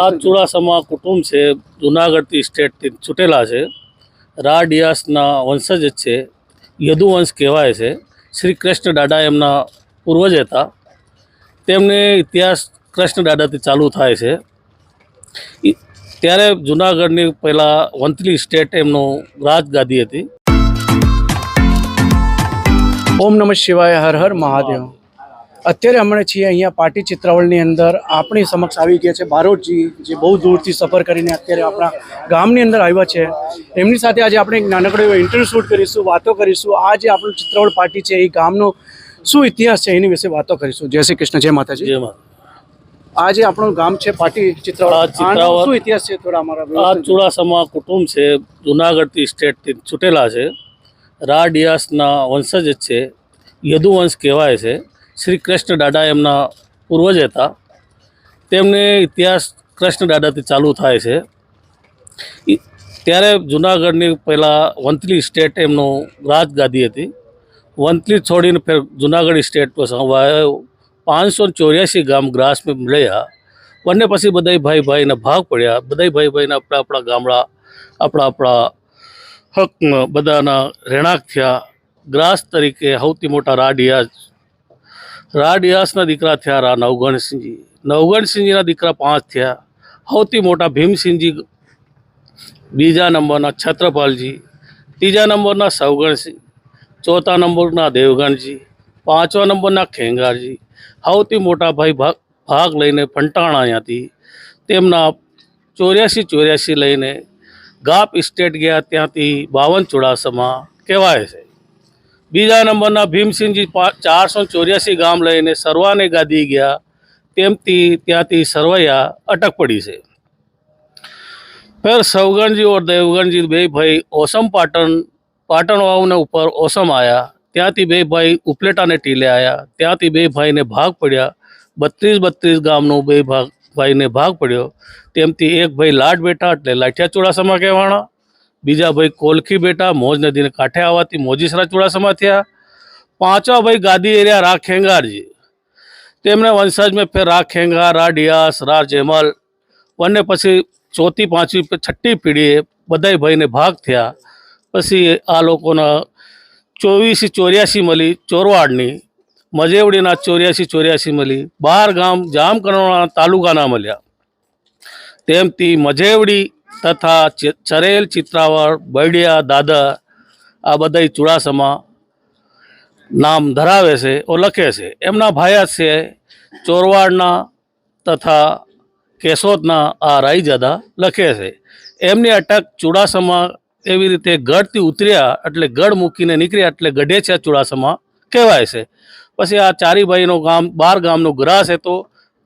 આ ચુડાસમા કુટુંબ છે, જુનાગઢથી સ્ટેટથી છૂટેલા છે. રા ડિયાસના વંશજ છે. યદુવંશ કહેવાય છે. શ્રી કૃષ્ણ દાદા એમના પૂર્વજ હતા. તેમને ઇતિહાસ કૃષ્ણ દાદાથી ચાલુ થાય છે. ત્યારે જુનાગઢની પહેલાં વંથલી સ્ટેટ એમનું રાજગાદી હતી. ઓમ નમઃ શિવાય, હર હર મહાદેવ. અત્યારે હમણાં છીએ અહીંયા પાટી ચિત્રાવળની અંદર. આપણી સમક્ષ આવી ગયા છે બારોટજી જે બહુ દૂરથી સફર કરીને અત્યારે આપણા ગામની અંદર આવ્યા છે. એમની સાથે આજે આપણે એક નાનકડો એવો ઇન્ટરવ્યૂ શૂટ કરીશું વાતો કરીશું. આ જે આપણું ચિત્રાવળ પાટી છે એ ગામનો શું ઇતિહાસ છે એની વિશે વાતો કરીશું. જય શ્રી કૃષ્ણ જય માતાજી. જેમાં આ જે આપણું ગામ છે પાટી ચિત્રાવળ શું ઇતિહાસ છે થોડા અમારા આ ચુડાસમા કુટુંબ છે જુનાગઢથી સ્ટેટથી છૂટેલા છે. રાડિયાસના વંશજ છે. યદુવંશ કહેવાય છે. શ્રી કૃષ્ણ દાદા એમના પૂર્વજ હતા. તેમને ઇતિહાસ કૃષ્ણ દાદાથી ચાલુ થાય છે. ત્યારે જુનાગઢની પહેલાં વંથલી સ્ટેટ એમનું રાજગાદી હતી. વંથલી છોડીને ફેર જુનાગઢ સ્ટેટ પાંચસો ચોર્યાસી ગામ ગ્રાસમાં મળ્યા. બંને પછી બધાય ભાઈ ભાઈના ભાગ પડ્યા. બધા ભાઈ ભાઈના આપણા આપણા ગામડા, આપણા આપણા હક બધાના રહેણાંક થયા. ગ્રાસ તરીકે સૌથી મોટા રાડિયાસ રાડિયાસના દીકરા થયા રા નવગણસિંહજી. નવગણસિંહજીના દીકરા પાંચ થયા. સૌથી મોટા ભીમસિંહજી બીજા નંબરના છત્રપાલજી, ત્રીજા નંબરના સવગણસિંહ, ચોથા નંબરના દેવગણજી, પાંચમા નંબરના ખેંગારજી. સૌથી મોટા ભાઈ ભાગ ભાગ લઈને ફંટાણા અહીંયાથી તેમના ચોર્યાસી ચોર્યાસી લઈને ગાપ સ્ટેટ ગયા ત્યાંથી બાવન ચુડાસમા કહેવાય છે. બીજા નંબરના ભીમસિંહજી ચારસો ચોર્યાસી ગામ લઈને સરવાને ગાદી ગયા. તેમથી ત્યાંથી સરવૈયા અટક પડી છે. ફેર સવગણજી ઓર દેવગણજી બે ભાઈ ઓસમ પાટણ પાટણ વાવના ઉપર ઓસમ આવ્યા ત્યાંથી બે ભાઈ ઉપલેટાને ટીલે આવ્યા ત્યાંથી બે ભાઈને ભાગ પડ્યા. બત્રીસ બત્રીસ ગામનો બે ભાગ ભાઈને ભાગ પડ્યો. તેમથી એક ભાઈ લાટ બેઠા એટલે લાઠિયા ચુડાસમા કહેવાણા બીજા ભાઈ કોલખી બેટા મોજ નદીને કાંઠે આવવાથી મોજીસરા ચુડાસમા થયા. પાંચવા ભાઈ ગાદી એરિયા રા ખેંગારજી. તેમણે વંશજમાં ફેર રા ખેંગાર રા ડિયાસ રા જેમલ બંને પછી ચોથી પાંચમી છઠ્ઠી પેઢીએ બધાય ભાઈને ભાગ થયા. પછી આ લોકોના ચોવીસી, ચોર્યાસી મળી ચોરવાડની, મજેવડીના ચોર્યાસી ચોર્યાસી મળી બાર ગામ જામકરણોના તાલુકાના મળ્યા. તેમથી મજેવડી તથા ચરેલ ચિત્રાવળ, બરડિયા, દાદર, આ બધાય ચુડાસમા નામ ધરાવે છે ઓ લખે છે. એમના ભાયા છે ચોરવાડના તથા કેશોદના આ રાઈજાદા લખે છે. એમની અટક ચુડાસમા એવી રીતે ગઢથી ઉતર્યા એટલે ગઢ મૂકીને નીકળ્યા એટલે ગઢેચા ચુડાસમા કહેવાય છે. પછી આ ચારી ભાઈનો ગામ, બાર ગામનો ગ્રાસ હતો,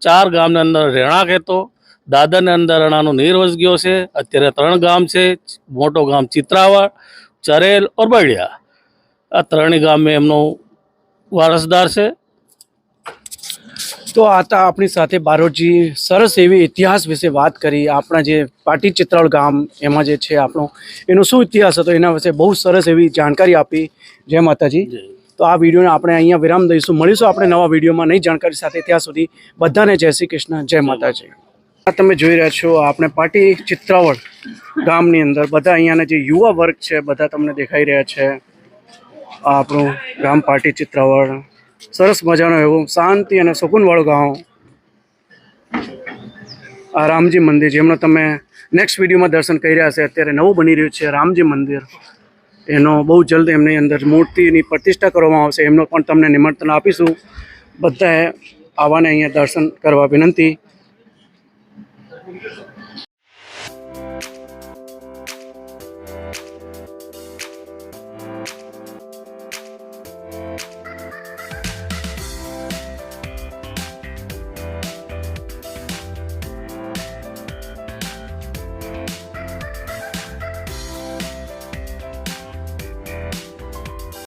ચાર ગામના અંદર રહેણાંક હતો દાદરની અંદર રણાનો નીર વસ ગયો છે. અત્યારે ત્રણ ગામ છે. મોટો ગામ ચિત્રાવાડ ચરેલ ઓર બળિયા આ ત્રણેય ગામે એમનો વારસદાર છે. તો આ આપણી સાથે બારોટજી સરસ એવી ઇતિહાસ વિશે વાત કરી. આપણા જે પાટી ચિત્રાળ ગામ એમાં જે છે આપણો એનો શું ઇતિહાસ હતો એના વિશે બહુ સરસ એવી જાણકારી આપી. જય માતાજી. તો આ વિડીયોને આપણે અહીંયા વિરામ દઈશું. મળીશું આપણે નવા વિડીયોમાં નહીં જાણકારી સાથે. ત્યાં સુધી બધાને જય શ્રી કૃષ્ણ જય માતાજી. તમે જોઈ રહ્યા છો આપણે પાટી ચિત્રાવળ ગામની અંદર. બધા અહીંયાના જે યુવા વર્ગ છે, બધા તમને દેખાઈ રહ્યા છે. આ આપણું ગામ પાટી ચિત્રાવળ. સરસ મજાનો એવું શાંતિ અને સુકૂનવાળું ગામ આ રામજી મંદિર, જેમનો તમે નેક્સ્ટ વિડીયોમાં દર્શન કરી રહ્યા છે અત્યારે નવું બની રહ્યું છે રામજી મંદિર. એનો બહુ જલ્દ એમની અંદર મૂર્તિની પ્રતિષ્ઠા કરવામાં આવશે. એમનો પણ તમને નિમંત્રણ આપીશું. બધાએ આવવાને અહીંયા દર્શન કરવા વિનંતી. curioso